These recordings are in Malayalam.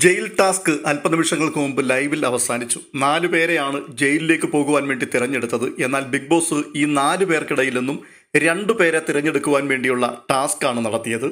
ജയിൽ ടാസ്ക് അല്പനിമിഷങ്ങൾക്ക് മുമ്പ് ലൈവിൽ അവസാനിച്ചു. നാലു പേരെയാണ് ജയിലിലേക്ക് പോകുവാൻ വേണ്ടി തിരഞ്ഞെടുത്തത്. എന്നാൽ ബിഗ് ബോസ് ഈ നാലു പേർക്കിടയിൽ നിന്നും രണ്ടു പേരെ തിരഞ്ഞെടുക്കുവാൻ വേണ്ടിയുള്ള ടാസ്ക് ആണ് നടത്തിയത്.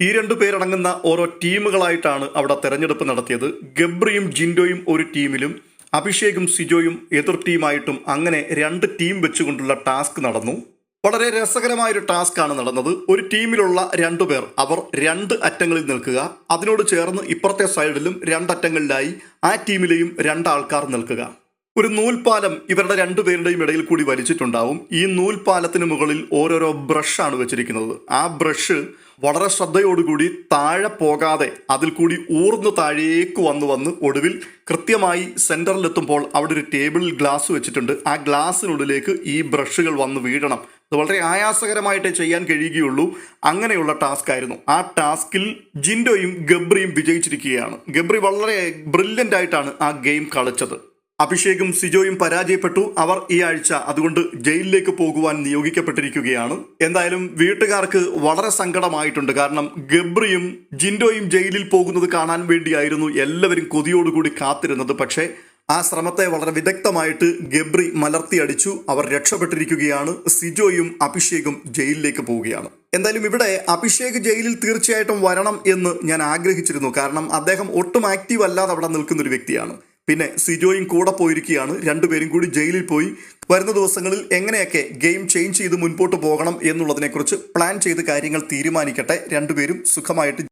ഈ രണ്ടു പേരടങ്ങുന്ന ഓരോ ടീമുകളായിട്ടാണ് അവിടെ തിരഞ്ഞെടുപ്പ് നടത്തിയത്. ഗബ്രിയും ജിൻഡോയും ഒരു ടീമിലും അഭിഷേകും സിജോയും എതിർ ടീമായിട്ടും അങ്ങനെ രണ്ട് ടീം വെച്ചുകൊണ്ടുള്ള ടാസ്ക് നടന്നു. വളരെ രസകരമായ ഒരു ടാസ്ക് ആണ് നടന്നത്. ഒരു ടീമിലുള്ള രണ്ടു പേർ അവർ രണ്ട് അറ്റങ്ങളിൽ നിൽക്കുക. അതിനോട് ചേർന്ന് ഇപ്പുറത്തെ സൈഡിലും രണ്ടറ്റങ്ങളിലായി ആ ടീമിലെയും രണ്ടാൾക്കാർ നിൽക്കുക. ഒരു നൂൽപാലം ഇവരുടെ രണ്ടുപേരുടെയും ഇടയിൽ കൂടി വലിച്ചിട്ടുണ്ടാവും. ഈ നൂൽപാലത്തിന് മുകളിൽ ഓരോരോ ബ്രഷാണ് വെച്ചിരിക്കുന്നത്. ആ ബ്രഷ് വളരെ ശ്രദ്ധയോടുകൂടി താഴെ പോകാതെ അതിൽ കൂടി ഊർന്നു താഴേക്ക് വന്നു വന്ന് ഒടുവിൽ കൃത്യമായി സെന്ററിലെത്തുമ്പോൾ അവിടെ ഒരു ടേബിളിൽ ഗ്ലാസ് വെച്ചിട്ടുണ്ട്. ആ ഗ്ലാസ്സിനുള്ളിലേക്ക് ഈ ബ്രഷുകൾ വന്ന് വീഴണം. അത് വളരെ ആയാസകരമായിട്ടേ ചെയ്യാൻ കഴിയുകയുള്ളൂ. അങ്ങനെയുള്ള ടാസ്ക് ആയിരുന്നു. ആ ടാസ്കിൽ ജിൻഡോയും ഗബ്രിയും വിജയിച്ചിരിക്കുകയാണ്. ഗബ്രി വളരെ ബ്രില്യന്റ് ആയിട്ടാണ് ആ ഗെയിം കളിച്ചത്. അഭിഷേകും സിജോയും പരാജയപ്പെട്ടു. അവർ ഈ ആഴ്ച അതുകൊണ്ട് ജയിലിലേക്ക് പോകുവാൻ നിയോഗിക്കപ്പെട്ടിരിക്കുകയാണ്. എന്തായാലും വീട്ടുകാർക്ക് വളരെ സങ്കടമായിട്ടുണ്ട്. കാരണം ഗബ്രിയും ജിൻഡോയും ജയിലിൽ പോകുന്നത് കാണാൻ വേണ്ടിയായിരുന്നു എല്ലാവരും കൊതിയോടുകൂടി കാത്തിരുന്നത്. പക്ഷേ ആ ശ്രമത്തെ വളരെ വിദഗ്ധമായിട്ട് ഗബ്രി മലർത്തിയടിച്ചു. അവർ രക്ഷപ്പെട്ടിരിക്കുകയാണ്. സിജോയും അഭിഷേകും ജയിലിലേക്ക് പോവുകയാണ്. എന്തായാലും ഇവിടെ അഭിഷേക് ജയിലിൽ തീർച്ചയായിട്ടും വരണം എന്ന് ഞാൻ ആഗ്രഹിച്ചിരുന്നു. കാരണം അദ്ദേഹം ഒട്ടും ആക്റ്റീവ് അല്ലാതെ അവിടെ നിൽക്കുന്ന ഒരു വ്യക്തിയാണ്. പിന്നെ സിജോയും കൂടെ പോയിരിക്കുകയാണ്. രണ്ടുപേരും കൂടി ജയിലിൽ പോയി. വരുന്ന ദിവസങ്ങളിൽ എങ്ങനെയൊക്കെ ഗെയിം ചേഞ്ച് ചെയ്ത് മുൻപോട്ട് പോകണം എന്നുള്ളതിനെക്കുറിച്ച് പ്ലാൻ ചെയ്ത് കാര്യങ്ങൾ തീരുമാനിക്കട്ടെ. രണ്ടുപേരും സുഖമായിട്ട്